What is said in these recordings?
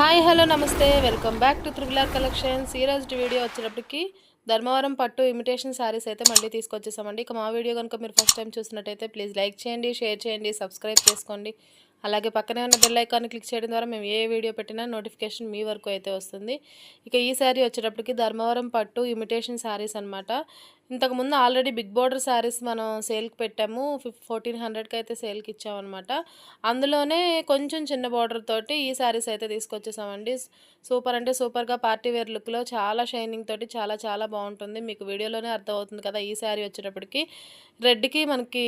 Hi hello namaste. Welcome back to triple R collections ఈరోజు video వచ్చేటప్పటికి ధర్మవరం పట్టు imitation saris అయితే మళ్ళీ తీసుకొచ్చేసామండి. ఇక మా వీడియో కనుక మీరు ఫస్ట్ టైం చూసినట్టయితే ప్లీజ్ లైక్ చేయండి షేర్ చేయండి సబ్స్క్రైబ్ చేసుకోండి. అలాగే పక్కనే ఉన్న బెల్ ఐకాన్ని క్లిక్ చేయడం ద్వారా మేము ఏ వీడియో పెట్టినా నోటిఫికేషన్ మీ వరకు అయితే వస్తుంది. ఇక ఈ శారీ వచ్చేటప్పటికి ధర్మవరం పట్టు ఇమిటేషన్ శారీస్ అనమాట ఇంతకుముందు ఆల్రెడీ బిగ్ బోర్డర్ శారీస్ మనం సేల్కి పెట్టాము. ఫిఫ్ ఫోర్టీన్ హండ్రెడ్కి అయితే సేల్కి ఇచ్చామన్నమాట అందులోనే కొంచెం చిన్న బార్డర్ తోటి ఈ శారీస్ అయితే తీసుకొచ్చేసామండి. సూపర్ అంటే సూపర్గా పార్టీ వేర్ లుక్లో చాలా షైనింగ్ తోటి చాలా చాలా బాగుంటుంది. మీకు వీడియోలోనే అర్థమవుతుంది కదా ఈ శారీ వచ్చేటప్పటికి. రెడ్కి మనకి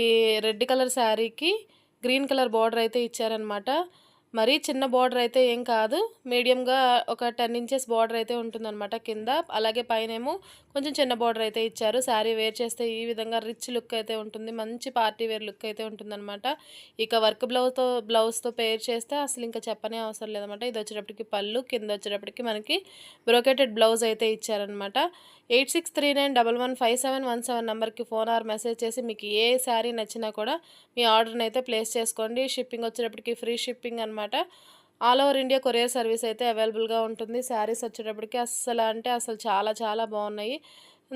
రెడ్ కలర్ శారీకి గ్రీన్ కలర్ బార్డర్ అయితే ఇచ్చారనమాట మరీ చిన్న బార్డర్ అయితే ఏం కాదు. మీడియంగా ఒక టెన్ ఇంచెస్ బార్డర్ అయితే ఉంటుందన్నమాట కింద. అలాగే పైన ఏమో కొంచెం చిన్న బార్డర్ అయితే ఇచ్చారు. శారీ వేర్ చేస్తే ఈ విధంగా రిచ్ లుక్ అయితే ఉంటుంది. మంచి పార్టీ వేర్ లుక్ అయితే ఉంటుందన్నమాట. ఇక వర్క్ బ్లౌజ్తో బ్లౌజ్తో పేర్ చేస్తే అసలు ఇంకా చెప్పనే అవసరం లేదన్నమాట. ఇది వచ్చేటప్పటికి పళ్ళు కింద వచ్చేటప్పటికి మనకి బ్రోకెటెడ్ బ్లౌజ్ అయితే ఇచ్చారనమాట eight six three nine double one five seven one seven నెంబర్కి ఫోన్ ఆర్ మెసేజ్ చేసి మీకు ఏ శారీ నచ్చినా కూడా మీ ఆర్డర్ని అయితే ప్లేస్ చేసుకోండి. షిప్పింగ్ వచ్చేటప్పటికి ఫ్రీ షిప్పింగ్ అనమాట all over India courier service అయితే అవైలబుల్గా ఉంటుంది. శారీస్ వచ్చేటప్పటికి అస్సలు అంటే అసలు చాలా చాలా బాగున్నాయి.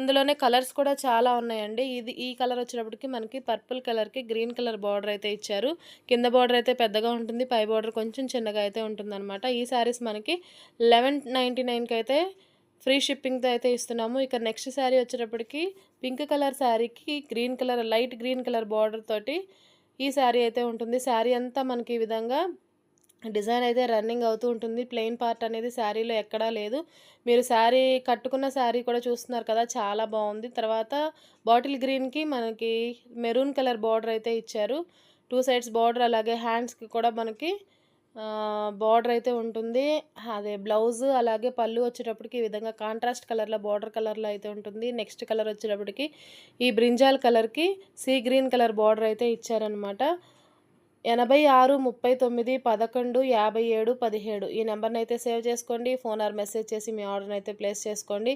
ఇందులోనే కలర్స్ కూడా చాలా ఉన్నాయండి. ఇది ఈ కలర్ వచ్చేటప్పటికి మనకి పర్పుల్ కలర్కి గ్రీన్ కలర్ బార్డర్ అయితే ఇచ్చారు. కింద బార్డర్ అయితే పెద్దగా ఉంటుంది. పై బార్డర్ కొంచెం చిన్నగా అయితే ఉంటుందన్నమాట. ఈ శారీస్ మనకి లెవెన్ నైంటీ నైన్కి అయితే ఫ్రీ షిప్పింగ్తో అయితే ఇస్తున్నాము. ఇక నెక్స్ట్ శారీ వచ్చేటప్పటికి పింక్ కలర్ శారీకి green colour light green colour border తోటి ఈ శారీ అయితే ఉంటుంది. శారీ అంతా మనకి ఈ విధంగా డిజైన్ అయితే రన్నింగ్ అవుతూ ఉంటుంది. ప్లెయిన్ పార్ట్ అనేది శారీలో ఎక్కడా లేదు. మీరు శారీ కట్టుకున్న శారీ కూడా చూస్తున్నారు కదా చాలా బాగుంది. తర్వాత బాటిల్ గ్రీన్కి మనకి మెరూన్ కలర్ బార్డర్ అయితే ఇచ్చారు. టూ సైడ్స్ బార్డర్ అలాగే హ్యాండ్స్కి కూడా మనకి బార్డర్ అయితే ఉంటుంది. అదే బ్లౌజ్ అలాగే పళ్ళు వచ్చేటప్పటికి ఈ విధంగా కాంట్రాస్ట్ కలర్లో బార్డర్ కలర్లో అయితే ఉంటుంది. నెక్స్ట్ కలర్ వచ్చేటప్పటికి ఈ బ్రింజాల్ కలర్కి సీ గ్రీన్ కలర్ బార్డర్ అయితే ఇచ్చారనమాట ఎనభై ఆరు ముప్పై తొమ్మిది పదకొండు యాభై ఏడు పదిహేడు. ఈ నెంబర్ని అయితే సేవ్ చేసుకోండి. ఫోన్ ఆర్ మెసేజ్ చేసి మీ ఆర్డర్ని అయితే ప్లేస్ చేసుకోండి.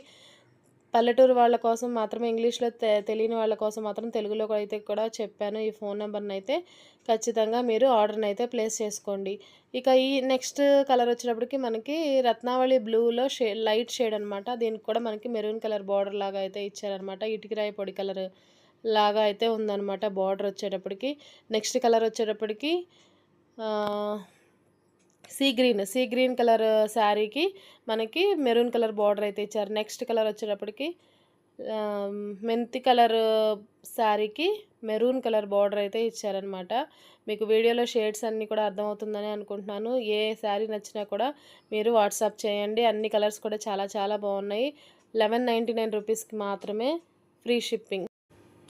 పల్లెటూరు వాళ్ళ కోసం మాత్రమే ఇంగ్లీష్లో తెలియని వాళ్ళ కోసం మాత్రం తెలుగులో అయితే కూడా చెప్పాను. ఈ ఫోన్ నెంబర్ని అయితే ఖచ్చితంగా మీరు ఆర్డర్ని అయితే ప్లేస్ చేసుకోండి. ఇక ఈ నెక్స్ట్ కలర్ వచ్చినప్పటికీ మనకి రత్నావళి బ్లూలో షే లైట్ షేడ్ అనమాట దీనికి కూడా మనకి మెరూన్ కలర్ బార్డర్ లాగా అయితే ఇచ్చారనమాట ఇటుకిరాయి పొడి కలర్. లాగా అయితే ఉందన్నమాట బార్డర్ వచ్చేటప్పటికి. నెక్స్ట్ కలర్ వచ్చేటప్పటికి sea green. Sea green colour శారీకి మనకి మెరూన్ కలర్ బార్డర్ అయితే ఇచ్చారు. నెక్స్ట్ కలర్ వచ్చేటప్పటికి మెంతి కలర్ శారీకి మెరూన్ కలర్ బార్డర్ అయితే ఇచ్చారనమాట మీకు వీడియోలో షేడ్స్ అన్నీ కూడా అర్థమవుతుందని అనుకుంటున్నాను. ఏ శారీ నచ్చినా కూడా మీరు వాట్సాప్ చేయండి. అన్ని కలర్స్ కూడా చాలా చాలా బాగున్నాయి. లెవెన్ నైంటీ నైన్ రూపీస్కి మాత్రమే free shipping.